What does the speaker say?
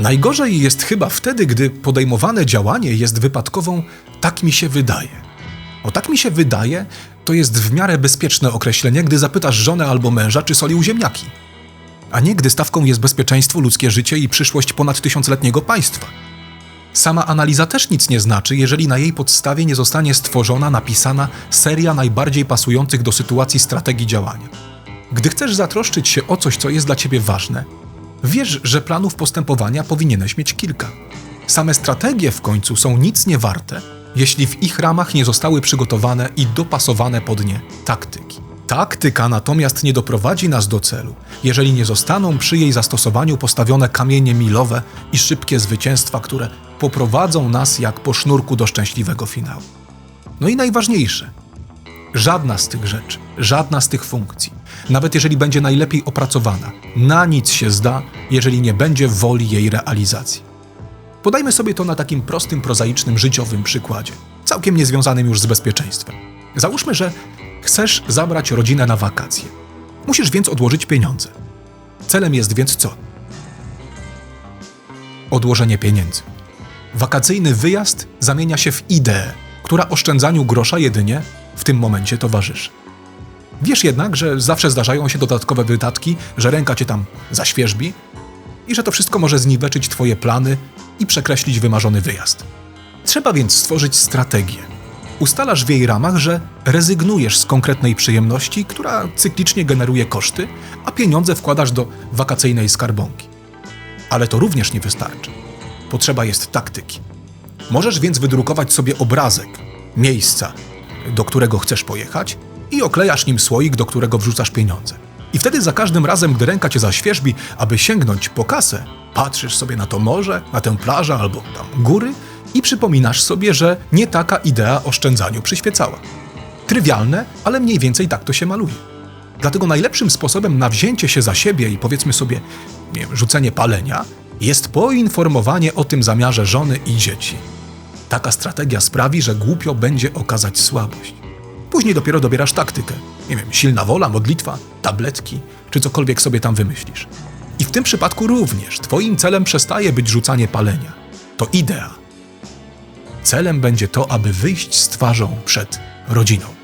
Najgorzej jest chyba wtedy, gdy podejmowane działanie jest wypadkową tak mi się wydaje. O tak mi się wydaje, to jest w miarę bezpieczne określenie, gdy zapytasz żonę albo męża, czy solił ziemniaki. A nie gdy stawką jest bezpieczeństwo, ludzkie życie i przyszłość ponad tysiącletniego państwa. Sama analiza też nic nie znaczy, jeżeli na jej podstawie nie zostanie stworzona, napisana seria najbardziej pasujących do sytuacji strategii działania. Gdy chcesz zatroszczyć się o coś, co jest dla ciebie ważne, wiesz, że planów postępowania powinieneś mieć kilka. Same strategie w końcu są nic nie warte, jeśli w ich ramach nie zostały przygotowane i dopasowane pod nie taktyki. Taktyka natomiast nie doprowadzi nas do celu, jeżeli nie zostaną przy jej zastosowaniu postawione kamienie milowe i szybkie zwycięstwa, które poprowadzą nas jak po sznurku do szczęśliwego finału. No i najważniejsze, żadna z tych rzeczy, żadna z tych funkcji, nawet jeżeli będzie najlepiej opracowana, na nic się zda, jeżeli nie będzie woli jej realizacji. Podajmy sobie to na takim prostym, prozaicznym, życiowym przykładzie, całkiem niezwiązanym już z bezpieczeństwem. Załóżmy, że chcesz zabrać rodzinę na wakacje. Musisz więc odłożyć pieniądze. Celem jest więc co? Odłożenie pieniędzy. Wakacyjny wyjazd zamienia się w ideę, która oszczędzaniu grosza jedynie w tym momencie towarzyszy. Wiesz jednak, że zawsze zdarzają się dodatkowe wydatki, że ręka cię tam zaświeżbi i że to wszystko może zniweczyć twoje plany i przekreślić wymarzony wyjazd. Trzeba więc stworzyć strategię. Ustalasz w jej ramach, że rezygnujesz z konkretnej przyjemności, która cyklicznie generuje koszty, a pieniądze wkładasz do wakacyjnej skarbonki. Ale to również nie wystarczy. Potrzeba jest taktyki. Możesz więc wydrukować sobie obrazek miejsca, do którego chcesz pojechać i oklejasz nim słoik, do którego wrzucasz pieniądze. I wtedy za każdym razem, gdy ręka cię zaświeżbi, aby sięgnąć po kasę, patrzysz sobie na to morze, na tę plażę albo tam góry i przypominasz sobie, że nie taka idea oszczędzaniu przyświecała. Trywialne, ale mniej więcej tak to się maluje. Dlatego najlepszym sposobem na wzięcie się za siebie i powiedzmy sobie, nie wiem, rzucenie palenia, jest poinformowanie o tym zamiarze żony i dzieci. Taka strategia sprawi, że głupio będzie okazać słabość. Później dopiero dobierasz taktykę. Nie wiem, silna wola, modlitwa, tabletki, czy cokolwiek sobie tam wymyślisz. I w tym przypadku również Twoim celem przestaje być rzucanie palenia. To idea. Celem będzie to, aby wyjść z twarzą przed rodziną.